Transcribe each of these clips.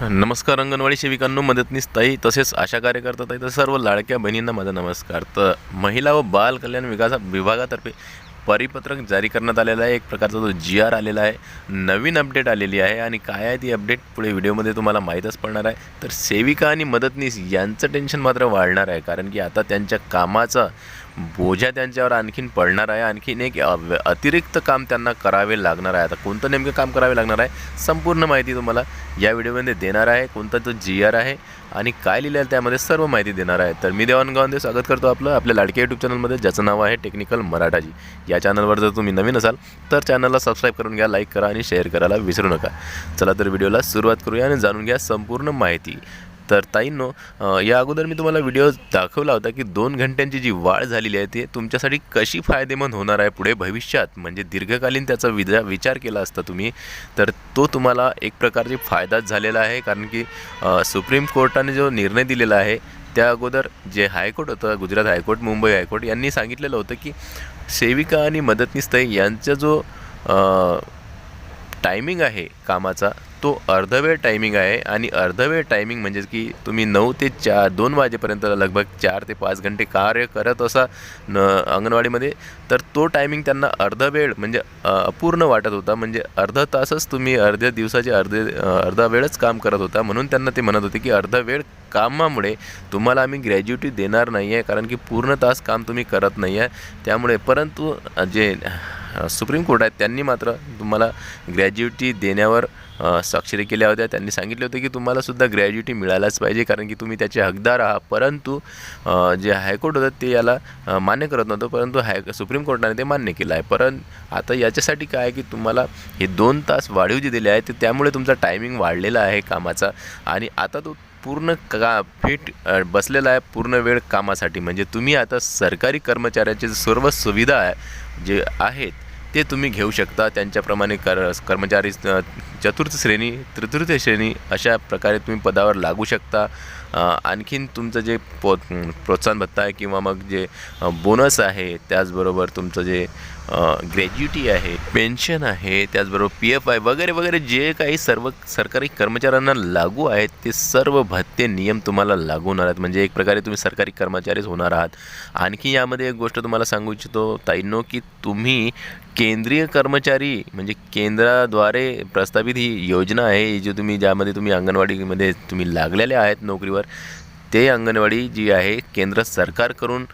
नमस्कार अंगणवाडी सेविकांनो मदतनीस ताई तसेच आशा कार्यकर्ता ताई तर सर्व लाडक्या बहिणींना माझा नमस्कार. तर महिला व बाल कल्याण विकास विभागातर्फे परिपत्रक जारी करण्यात आलेलं आहे. एक प्रकारचा जो जी आर आलेला आहे. नवीन अपडेट आलेली आहे आणि काय आहे ती अपडेट पुढे व्हिडिओमध्ये तुम्हाला माहीतच पडणार आहे. तर सेविका आणि मदतनीस यांचं टेन्शन मात्र वाढणार आहे कारण की आता त्यांच्या कामाचा बोजा त्यांच्यावर आणखीन पडणार आहे. आणखीन एक अव- अतिरिक्त काम त्यांना करावे लागणार आहे. आता कोणतं नेमकं काम करावे लागणार आहे संपूर्ण माहिती तुम्हाला या व्हिडिओमध्ये देणार आहे. कोणता तो जी आर आहे आणि काय लिहिलं आहे त्यामध्ये सर्व माहिती देणार आहे. तर मी देवान स्वागत करतो आपलं आपल्या लाडक्या यूट्यूब चॅनलमध्ये ज्याचं नाव आहे टेक्निकल मराठाजी. या चॅनलवर जर तुम्ही नवीन असाल तर चॅनलला सबस्क्राईब करून घ्या लाईक करा आणि शेअर करायला विसरू नका. चला तर व्हिडिओला सुरुवात करूया आणि जाणून घ्या संपूर्ण माहिती. तर ताईंनो या अगोदर मी तुम्हाला व्हिडिओ दाखवला होता की दोन घंट्यांची जी वाढ झालेली आहे ती तुमच्यासाठी कशी फायदेमंद होणार आहे पुढे भविष्यात? म्हणजे दीर्घकालीन त्याचा विजा विचार केला असता तुम्ही तर तो तुम्हाला एक प्रकारचे फायदाच झालेला आहे. कारण की सुप्रीम कोर्टाने जो निर्णय दिलेला आहे त्या अगोदर जे हायकोर्ट होतं गुजरात हायकोर्ट मुंबई हायकोर्ट यांनी सांगितलेलं होतं की सेविका आणि मदतनीस यांचा जो टायमिंग आहे कामाचा तो अर्धवेळ टायमिंग आहे आणि अर्धवेळ टायमिंग म्हणजे की तुम्ही नऊ ते चार दोन वाजेपर्यंत लगभग चार ते पाच घंटे कार्य करत असा न अंगणवाडीमध्ये तर तो टायमिंग त्यांना अर्धवेळ म्हणजे अपूर्ण वाटत होता. म्हणजे अर्धा तासच तुम्ही अर्ध्या दिवसाचे अर्धे अर्धा वेळच काम करत होता. म्हणून त्यांना ते म्हणत होते की अर्धा वेळ कामामुळे तुम्हाला आम्ही ग्रॅज्युटी देणार नाही आहे कारण की पूर्ण तास काम तुम्ही करत नाही आहे त्यामुळे परंतु जे सुप्रीम कोर्ट आहेत त्यांनी मात्र तुम्हाला ग्रॅज्युटी देण्यावर स्वाक्षरी केल्या होत्या. त्यांनी सांगितले होते की तुम्हाला सुद्धा ग्रॅज्युटी मिळायलाच पाहिजे कारण की तुम्ही त्याचे हकदार आहात. परंतु जे हायकोर्ट होतं ते याला मान्य करत नव्हतं परंतु हाय सुप्रीम कोर्टाने ते मान्य केलं आहे. परंतु आता याच्यासाठी काय आहे की तुम्हाला हे दोन तास वाढीव जे दिले आहे ते त्यामुळे तुमचा टायमिंग वाढलेला आहे कामाचा. आणि आता तो पूर्ण का फिट बसलेला आहे पूर्ण वेळ कामासाठी. म्हणजे तुम्ही आता सरकारी कर्मचाऱ्याचे सर्व सुविधा आहे जे आहेत ते तुम्ही घेऊ शकता. त्यांच्याप्रमाणे कर कर्मचारी चतुर्थ श्रेणी तृतीय श्रेणी अशा प्रकारे तुम्ही पदावर लागू शकता. आणखीन तुमचं जे पो प्रोत्साहन भत्ता आहे किंवा मग जे बोनस आहे त्याचबरोबर तुमचं जे ग्रॅज्युटी आहे पेन्शन आहे त्याचबरोबर पी एफ आय वगैरे वगैरे जे काही सर्व सरकारी कर्मचाऱ्यांना लागू आहेत ते सर्व भत्ते नियम तुम्हाला लागू होणार आहेत म्हणजे एक प्रकारे तुम्ही सरकारी कर्मचारीच होणार आहात. आणखी यामध्ये एक गोष्ट तुम्हाला सांगू इच्छितो ताईंनो की तुम्ही केंद्रीय कर्मचारी म्हणजे केंद्राद्वारे प्रस्तावित ही योजना आहे जी तुम्ही ज्यामध्ये तुम्ही अंगणवाडीमध्ये तुम्ही लागलेले आहेत नोकरीवर ते अंगणवाडी जी आहे केंद्र सरकारकडून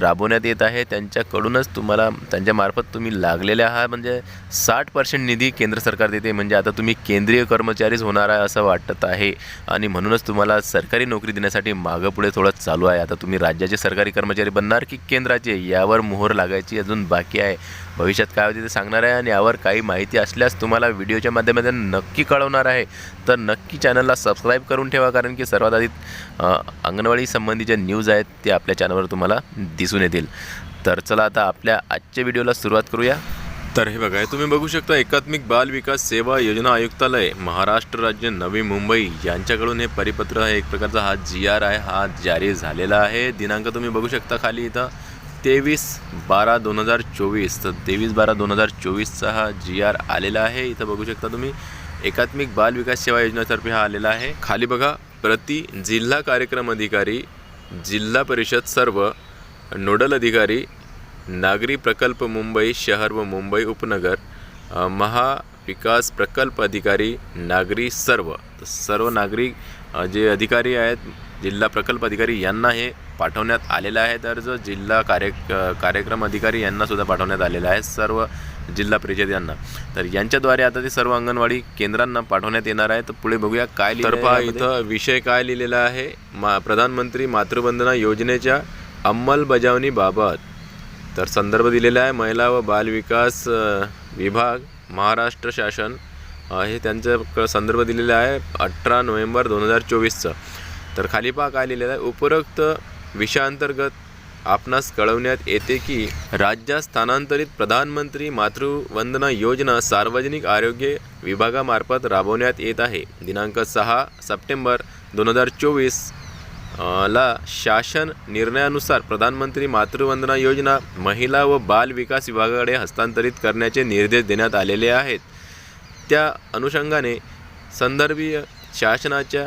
राबवण्यात येत आहे. त्यांच्याकडूनच तुम्हाला त्यांच्यामार्फत तुम्ही लागलेल्या आहात. म्हणजे साठ पर्सेंट निधी केंद्र सरकार देते. म्हणजे आता तुम्ही केंद्रीय कर्मचारीच होणार आहे असं वाटत आहे. आणि म्हणूनच तुम्हाला सरकारी नोकरी देण्यासाठी मागं पुढे थोडं चालू आहे. आता तुम्ही राज्याचे सरकारी कर्मचारी बनणार की केंद्राचे? यावर मोहर लागायची अजून बाकी आहे. भविष्यात काय होते ते सांगणार आहे आणि यावर काही माहिती असल्यास तुम्हाला व्हिडिओच्या माध्यमातून नक्की कळवणार आहे. तर नक्की चॅनलला सबस्क्राईब करून ठेवा कारण की सर्वात आधी अंगणवाडी संबंधीच्या न्यूज आहेत ते आपल्या चॅनलवर तुम्हाला दिसून येतील. तर चला आता आपल्या आजच्या व्हिडिओला सुरुवात करूया. तर हे बघा हे तुम्ही बघू शकता एकात्मिक बाल विकास सेवा योजना आयुक्तालय महाराष्ट्र राज्य नवी मुंबई. यांच्याकडून हे परिपत्र एक प्रकारचा हा जी आर आहे हा जारी झालेला आहे. दिनांक तुम्ही बघू शकता खाली इथं. तेवीस बारा दोन हजार चोवीस. तर तेवीस बारा दोन हजार चोवीसचा हा जी आर आलेला आहे. इथं बघू शकता तुम्ही एकात्मिक बाल विकास सेवा योजनेतर्फे हा आलेला आहे. खाली बघा प्रति जिल्हा कार्यक्रम अधिकारी जिल्हा परिषद सर्व नोडल अधिकारी नागरी प्रकल्प मुंबई शहर व मुंबई उपनगर महाविकास प्रकल्प अधिकारी नागरी सर्व. तर सर्व नागरिक जे अधिकारी आहेत जिल्हा प्रकल्प अधिकारी यांना हे पाठवण्यात आलेलं आहे. तर जो जिल्हा कार्य कार्यक्रम अधिकारी यांना सुद्धा पाठवण्यात आलेलं आहे सर्व जिल्हा परिषद यांना. तर यांच्याद्वारे आता ते सर्व अंगणवाडी केंद्रांना पाठवण्यात येणार आहे. तर पुढे बघूया काय तर पहा इथं विषय काय लिहिलेला आहे? मा प्रधानमंत्री मातृवंदना योजनेच्या अंमलबजावणीबाबत तर संदर्भ दिलेला आहे. महिला व बालविकास विभाग महाराष्ट्र शासन हे त्यांचं संदर्भ दिलेला आहे अठरा नोव्हेंबर दोन हजार चोवीसचं. तर खाली पहा काय लिहिलेलं आहे. उपरोक्त विषयांतर्गत आपणास कळवण्यात येते की राज्यात स्थानांतरित प्रधानमंत्री मातृवंदना योजना सार्वजनिक आरोग्य विभागामार्फत राबवण्यात येत आहे. दिनांक सहा सप्टेंबर दोन हजार चोवीस ला शासन निर्णयानुसार प्रधानमंत्री मातृवंदना योजना महिला व बाल विकास विभागाकडे हस्तांतरित करण्याचे निर्देश देण्यात आलेले आहेत. त्या अनुषंगाने संदर्भीय शासनाच्या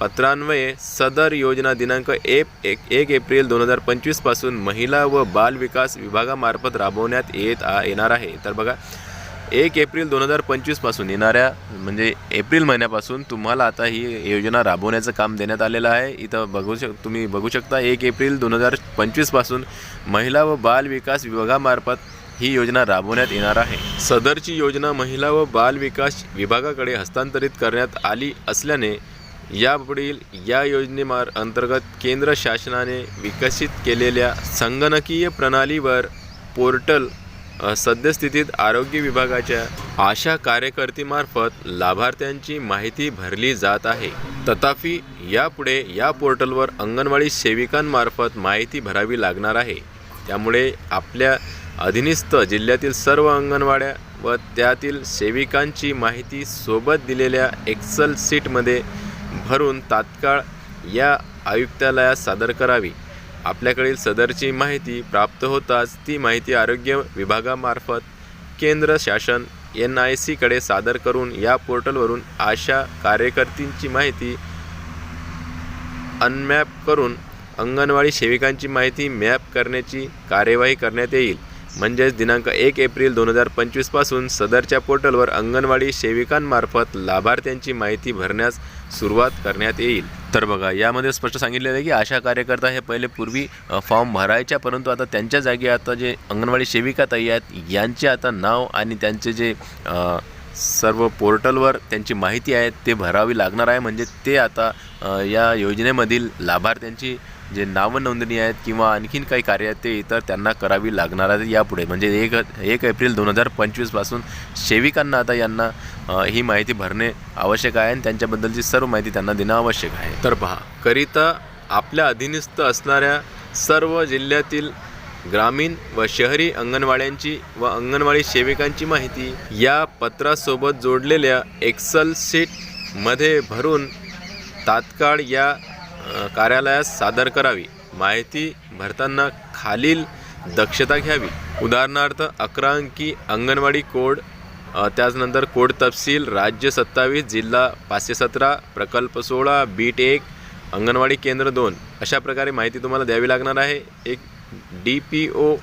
पत्रान्वये सदर योजना दिनांक एक एक एक एप्रिल दोन हजार पंचवीसपासून महिला व बाल विकास विभागामार्फत राबवण्यात येत आ येणार आहे. तर बघा एक एप्रिल दोन हजार पंचवीसपासून येणाऱ्या म्हणजे एप्रिल महिन्यापासून तुम्हाला आता ही योजना राबवण्याचं काम देण्यात आलेलं आहे. इथं बघू शक तुम्ही बघू शकता एक एप्रिल दोन हजार पंचवीसपासून महिला व बाल विकास विभागामार्फत ही योजना राबवण्यात येणार आहे. सदरची योजना महिला व बाल विकास विभागाकडे हस्तांतरित करण्यात आली असल्याने यापुढील या योजनेमार अंतर्गत केंद्र शासनाने विकसित केलेल्या संगणकीय प्रणालीवर पोर्टल सद्यस्थितीत आरोग्य विभागाच्या आशा कार्यकर्तीमार्फत लाभार्थ्यांची माहिती भरली जात आहे. तथापि यापुढे या पोर्टलवर अंगणवाडी सेविकांमार्फत माहिती भरावी लागणार आहे. त्यामुळे आपल्या अधीनस्थ जिल्ह्यातील सर्व अंगणवाड्या व त्यातील सेविकांची माहिती सोबत दिलेल्या एक्सल सीटमध्ये भरून तात्काळ या आयुक्तालयात सादर करावी. आपल्याकडील सदरची माहिती प्राप्त होताच ती माहिती आरोग्य विभागामार्फत केंद्र शासन एन आय सीकडे सादर करून या पोर्टलवरून आशा कार्यकर्तींची माहिती अनमॅप करून अंगणवाडी सेविकांची माहिती मॅप करण्याची कार्यवाही करण्यात येईल. म्हणजेच दिनांक एक एप्रिल दोन हजार पंचवीसपासून सदरच्या पोर्टलवर अंगणवाडी सेविकांमार्फत लाभार्थ्यांची माहिती भरण्यास सुरुवात करण्यात येईल. तर बघा यामध्ये स्पष्ट सांगितलेलं आहे की आशा कार्यकर्ता हे पहिले पूर्वी फॉर्म भरायच्या परंतु आता त्यांच्या जागी आता जे अंगणवाडी सेविका ताई आहेत यांचे आता नाव आणि त्यांचे जे सर्व पोर्टलवर त्यांची माहिती आहे ते भरावी लागणार आहे. म्हणजे ते आता या योजनेमधील लाभार्थ्यांची जे नावनोंदणी आहेत किंवा आणखीन काही कार्य आहेत ते इतर त्यांना करावी लागणार आहे यापुढे. म्हणजे एक एक एप्रिल दोन हजार पंचवीसपासून सेविकांना आता यांना ही माहिती भरणे आवश्यक आहे आणि त्यांच्याबद्दलची सर्व माहिती त्यांना देणं आवश्यक आहे. तर पहा करिता आपल्या अधीनस्थ असणाऱ्या सर्व जिल्ह्यातील ग्रामीण व शहरी अंगणवाड्यांची व अंगणवाडी सेविकांची माहिती या पत्रासोबत जोडलेल्या एक्सल शीटमध्ये भरून तात्काळ या कार्यालयास सादर करावी. माहिती भरताना खालील दक्षता घ्यावी. उदाहरणार्थ अकरा अंकी अंगणवाडी कोड त्याचनंतर कोड तपशील राज्य सत्तावीस जिल्हा पाचशे सतरा प्रकल्प सोळा बीट एक अंगणवाडी केंद्र दोन. अशा प्रकारे माहिती तुम्हाला द्यावी लागणार आहे. एक D P O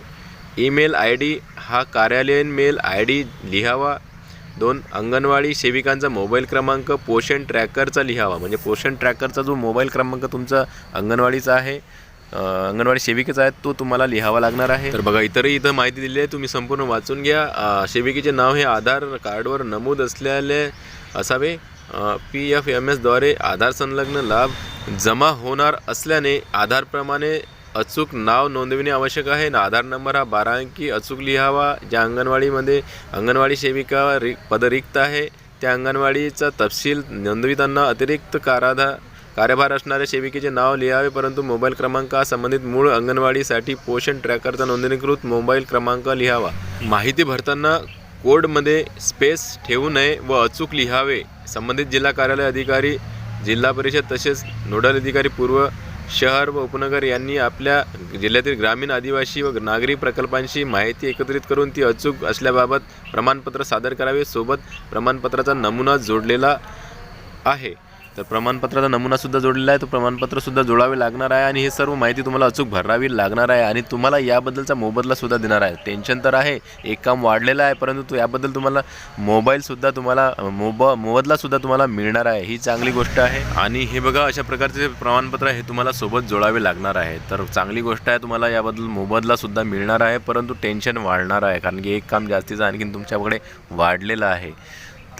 email I D हा कार्यालयीन मेल आय डी लिहावा. दोन अंगणवाडी सेविकांचा मोबाईल क्रमांक पोषण ट्रॅकरचा लिहावा. म्हणजे पोषण ट्रॅकरचा जो मोबाईल क्रमांक तुमचा अंगणवाडीचा आहे अंगणवाडी सेविकेचा आहे तो तुम्हाला लिहावा लागणार आहे. तर बघा इतरही इथं माहिती दिली आहे तुम्ही संपूर्ण वाचून घ्या. सेविकेचे नाव हे आधार कार्डवर नमूद असलेले असावे. पी एफ एम एसद्वारे आधार संलग्न लाभ जमा होणार असल्याने आधारप्रमाणे अचूक नाव नोंदविणे आवश्यक आहे. ना आधार नंबर हा बारा अंकी अचूक लिहावा. ज्या अंगणवाडीमध्ये अंगणवाडी सेविका रि पद रिक्त आहे त्या अंगणवाडीचा तपशील नोंदविताना अतिरिक्त काराधा कार्यभार असणाऱ्या सेविकेचे नाव लिहावे परंतु मोबाईल क्रमांक हा संबंधित मूळ अंगणवाडीसाठी पोषण ट्रॅकरचा नोंदणीकृत मोबाईल क्रमांक लिहावा. माहिती भरताना कोडमध्ये स्पेस ठेवू नये व अचूक लिहावे. संबंधित जिल्हा कार्यालय अधिकारी जिल्हा परिषद तसेच नोडल अधिकारी पूर्व शहर व उपनगर यांनी आपल्या जिल्ह्यातील ग्रामीण आदिवासी व नागरी प्रकल्पांशी माहिती एकत्रित करून ती अचूक असल्याबाबत प्रमाणपत्र सादर करावे. सोबत प्रमाणपत्राचा नमुना जोडलेला आहे. तर प्रमाणपत्राचा नमुनासुद्धा जोडलेला आहे. तो प्रमाणपत्रसुद्धा जोडावे लागणार आहे आणि हे सर्व माहिती तुम्हाला अचूक भरावी लागणार आहे आणि तुम्हाला याबद्दलचा मोबदलासुद्धा देणार आहे. टेन्शन तर आहे. एक काम वाढलेलं आहे परंतु तो याबद्दल तुम्हाला मोबाईलसुद्धा तुम्हाला मोब मोबदलासुद्धा तुम्हाला मिळणार आहे. ही चांगली गोष्ट आहे. आणि हे बघा अशा प्रकारचे प्रमाणपत्र हे तुम्हाला सोबत जोडावे लागणार आहे. तर चांगली गोष्ट आहे तुम्हाला याबद्दल मोबदलासुद्धा मिळणार आहे परंतु टेन्शन वाढणार आहे. कारण की एक काम जास्तीचं आणखीन तुमच्याकडे वाढलेलं आहे.